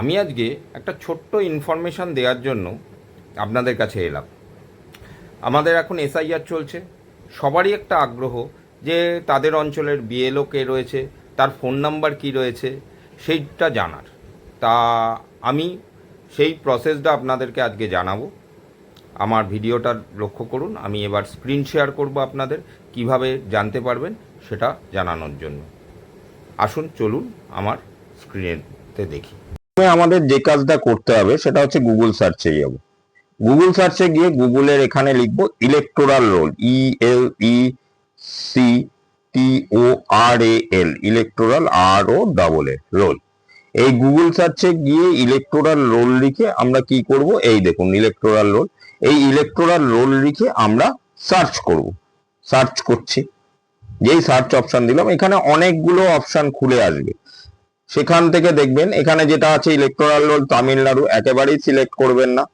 আমি আজকে একটা ছোট্ট ইনফরমেশান দেওয়ার জন্য আপনাদের কাছে এলাম। আমাদের এখন এসআইআর চলছে। সবারই একটা আগ্রহ যে তাদের অঞ্চলের বিএলও কে রয়েছে, তার ফোন নাম্বার কি রয়েছে, সেইটা জানার। তা আমি সেই প্রসেসটা আপনাদেরকে আজকে জানাব। আমার ভিডিওটা লক্ষ্য করুন। আমি এবার স্ক্রিন শেয়ার করব আপনাদের, কীভাবে জানতে পারবেন সেটা জানানোর জন্য। আসুন, চলুন আমার স্ক্রিনেতে দেখি। প্রথমে আমাদের যে কাজটা করতে হবে সেটা হচ্ছে গুগল সার্চে যাব গুগল সার্চে গিয়ে গুগলের এখানে লিখব electoral roll E L E C T O R A L electoral R O double A roll এই গুগল সার্চে গিয়ে ইলেকটোরাল রোল লিখে আমরা কি করব? এই দেখুন ইলেকটোরাল রোল এই ইলেকটোরাল রোল লিখে আমরা সার্চ করব। সার্চ করছি। যেই সার্চ অপশন দিলাম, এখানে অনেকগুলো অপশন খুলে আসবে। সেখান থেকে দেখবেন, এখানে যেটা আছে ইলেকটোরাল রোল তামিলনাড়ু, একেবারেই সিলেক্ট করবেন না।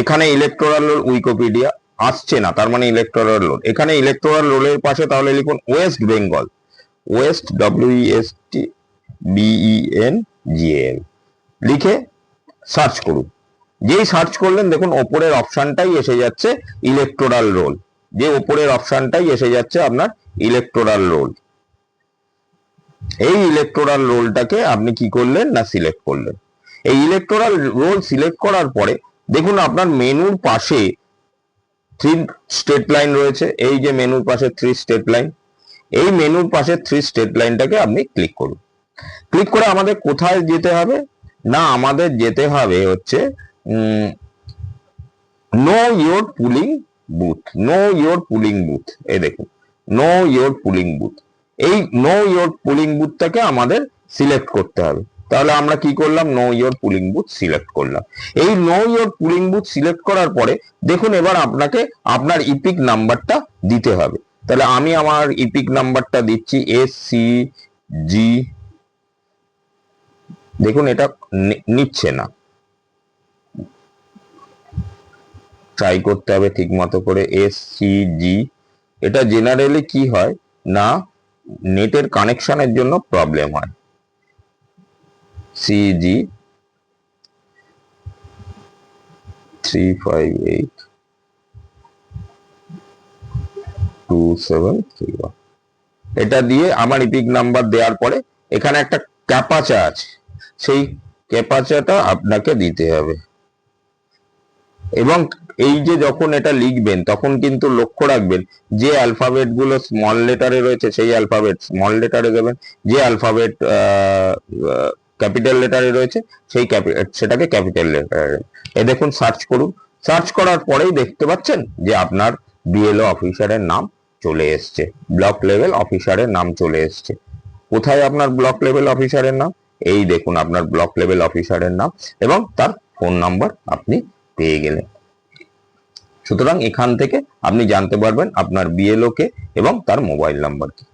এখানে ইলেকটোরাল রোল উইকিপিডিয়া আসছে না, তার মানে ইলেকটোরাল রোল এখানে ইলেকটোরাল রোলের পাশে তাহলে লিখুন West Bengal. West W S T BE N GL লিখে সার্চ করুন। যেই সার্চ করলেন, দেখুন ওপরের অপশনটাই এসে যাচ্ছে ইলেকটোরাল রোল যে ওপরের অপশনটাই এসে যাচ্ছে আপনার ইলেকটোরাল রোল এই ইলেকটোরাল রোলটাকে আপনি কি করলেন না সিলেক্ট করলেন? এই ইলেকটোরাল রোল সিলেক্ট করার পরে দেখুন আপনার মেনুর পাশে থ্রি স্টেট লাইন রয়েছে। এই যে মেনুর পাশে থ্রি স্টেট লাইন এই মেনুর পাশে থ্রি স্টেট লাইনটাকে আপনি ক্লিক করুন। ক্লিক করে আমাদের কোথায় যেতে হবে? না, আমাদের যেতে হবে হচ্ছে know your polling booth know your polling booth এই দেখুন নো ইয়োর পুলিং বুথ এই নো ইয়োর পুলিং বুথটাকে আমাদের সিলেক্ট করতে হবে। তাহলে আমরা কি করলাম? Know your polling booth select করলাম। এই know your polling booth select করার পরে দেখুন এবার আপনাকে আপনার ইপিক নাম্বারটা দিতে হবে। তাহলে আমি আমার ইপিক নাম্বারটা দিচ্ছি এস সি জি দেখুন এটা নিচ্ছে না। ট্রাই করতে হবে ঠিক মতো করে এস সি জি এটা জেনারেলি কি হয়? না নেটের কানেকশনের জন্য প্রবলেম হয়। CG three five eight two seven three one এটা দিয়ে আমার ইপিক নাম্বার দেওয়ার পরে এখানে একটা ক্যাপাচা আছে। সেই ক্যাপাচাটা আপনাকে দিতে হবে। এবং এই যে যখন এটা লিখবেন, তখন কিন্তু লক্ষ্য রাখবেন যে অ্যালফাবেটগুলো স্মল লেটারে রয়েছে, সেই অ্যালফাবেট স্মল লেটারে দেবেন। যে অ্যালফাবেট ক্যাপিটাল লেটারে রয়েছে, সেই সেটাকে ক্যাপিটাল লেটারে এ দেখুন সার্চ করুন। সার্চ করার পরেই দেখতে পাচ্ছেন যে আপনার বিএলও অফিসারের নাম চলে এসছে। ব্লক লেভেল অফিসারের নাম চলে এসছে। কোথায় আপনার ব্লক লেভেল অফিসারের নাম? এই দেখুন, আপনার ব্লক লেভেল অফিসারের নাম এবং তার ফোন নাম্বার আপনি পেয়ে গেলেন সুতরাং এখান থেকে আপনি জানতে পারবেন আপনার বিএলও কে এবং তার মোবাইল নাম্বার কি।